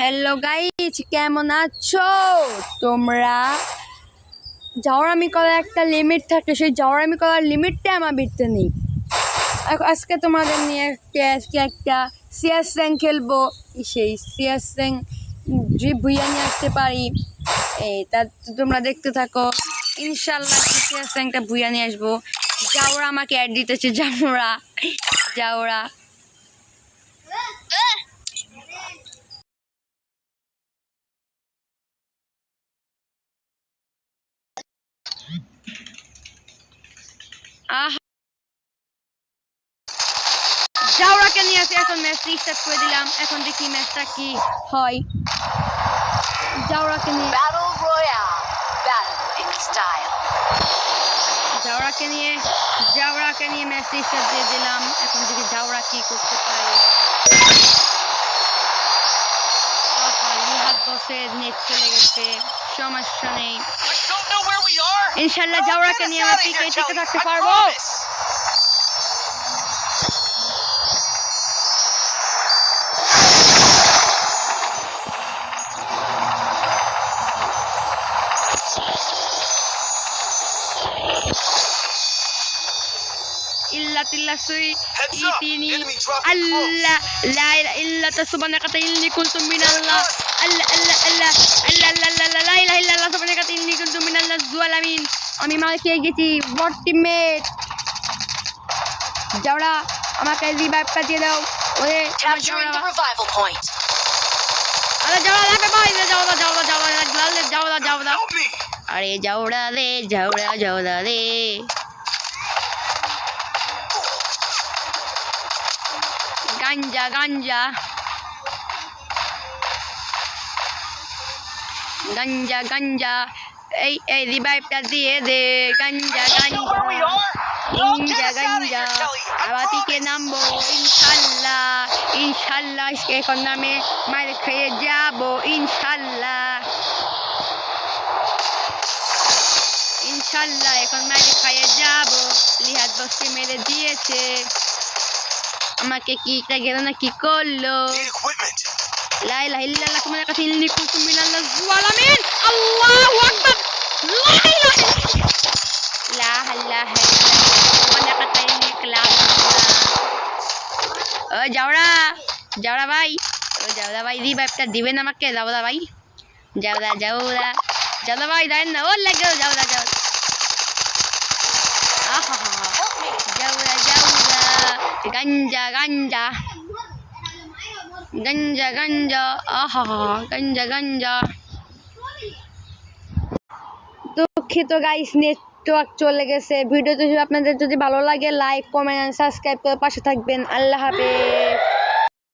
Hello guys কেমন আছো? তোমরা? জাওরামি করার একটা লিমিট থাকে। সেই জাওরামি করার লিমিটটা আমার ভিতরে নেই। আজকে তোমাদের নিয়ে একটা আজকে একটা সিএস র্যাঙ্ক খেলব। সেই সিএস র্যাঙ্ক যে ভুইয়া নিয়ে আসতে পারি, এই তা তোমরা দেখতে থাকো। ইনশাল্লাহ সিএস র্যাঙ্কটা ভুইয়া নিয়ে আসব। জাওরা আমাকে অ্যাড দিতেছে জাওরা জাওরা আহ জাওরাকে নিয়ে আসি এখন ম্যাচ রিস্টার্ট করে দিলাম এখন দেখি ম্যাচটা কি হয় জাওরাকে নিয়ে. জাওরাকে নিয়ে জাওরাকে নিয়ে ম্যাচ রিস্টার্ট দিয়ে দিলাম এখন দেখি জাওরা কি করতে পারে আহা, বসে নেট চলে গেছে সমস্যা নেই I don't know where we are. ইনশাল্লাহ Oh, জাওরাকে get us নিয়ে আমরা outta here, টিকে টিকে Kelly. থাকতে I পারবো Promise. ইল্লা তিল্লা সুই Heads up, ইতিনি enemy dropping আল্লাহ লা ইলাহা ইল্লা তা সুবহানাকা ইন্নী কুনতু মিনাল্লাহ আল্লাহ আল্লাহ আল্লাহ আল্লাহ আল্লাহ আল্লাহ আল্লাহ লা ইলাহা ইল্লাল্লাহ সুবহানাকা ইন্নী কুনতু মিনাল্লাহ জালিমিন আমি মার খেয়ে গেছি বট টিমমেট যাওরা আমাকে রিভাইভটা দিয়ে দাও ওরে আমার Capturing যাওরা the revival point. আরে যাওরা লাগবে ভাই যাওরা যাওরা যাওরা যাওরা যাওরা যাওরা Help me. আরে যাওরা রে যাওরা যাওরা রে গাঞ্জা গাঞ্জা গাঞ্জা গাঞ্জা এই এই রিভাইভটা দিয়ে দে গাঞ্জা I know where we ganja are. Oh, get ganja us out of ganja here, Kelly. I আবাতিকে promise. নামবো ইনশাল্লাহ ইনশাল্লাহ এখন নামে মার খেয়ে যাব ইনশাল্লাহ ইনশাল্লাহ এখন মারি খাইয়ে যাব লিহাদ বসে মেরে দিয়েছে আমাকে কি একটা গেল না কি করল. লা ইলাহা ইল্লাল্লাহ কাছে ইন্নী কুনতু মিনাল্লাহ জালিমিন আল্লাহু আকবার লা ইলাহা ইল্লাল্লাহ লা ইলাহা ইল্লাল্লাহ তোমার কাছে ইন্নী ক্লাস ও যাওরা যাওরা ভাই ও যাওরা ভাই দি রিভাইভটা দিবেন আমাকে যাওরা ভাই যাওরা যাওরা যাওরা ভাই দেন না ও লাগে যাওরা যাওরা আহা যাওরা যাওরা গাঞ্জা গাঞ্জা গঞ্জা গঞ্জা আহা গাঞ্জা গাঞ্জা দুঃখিত গাইস নেটওয়ার্ক চলে গেছে। ভিডিওতে যদি আপনাদের যদি ভালো লাগে লাইক কমেন্ট সাবস্ক্রাইব করে পাশে থাকবেন। আল্লাহ হাফেজ।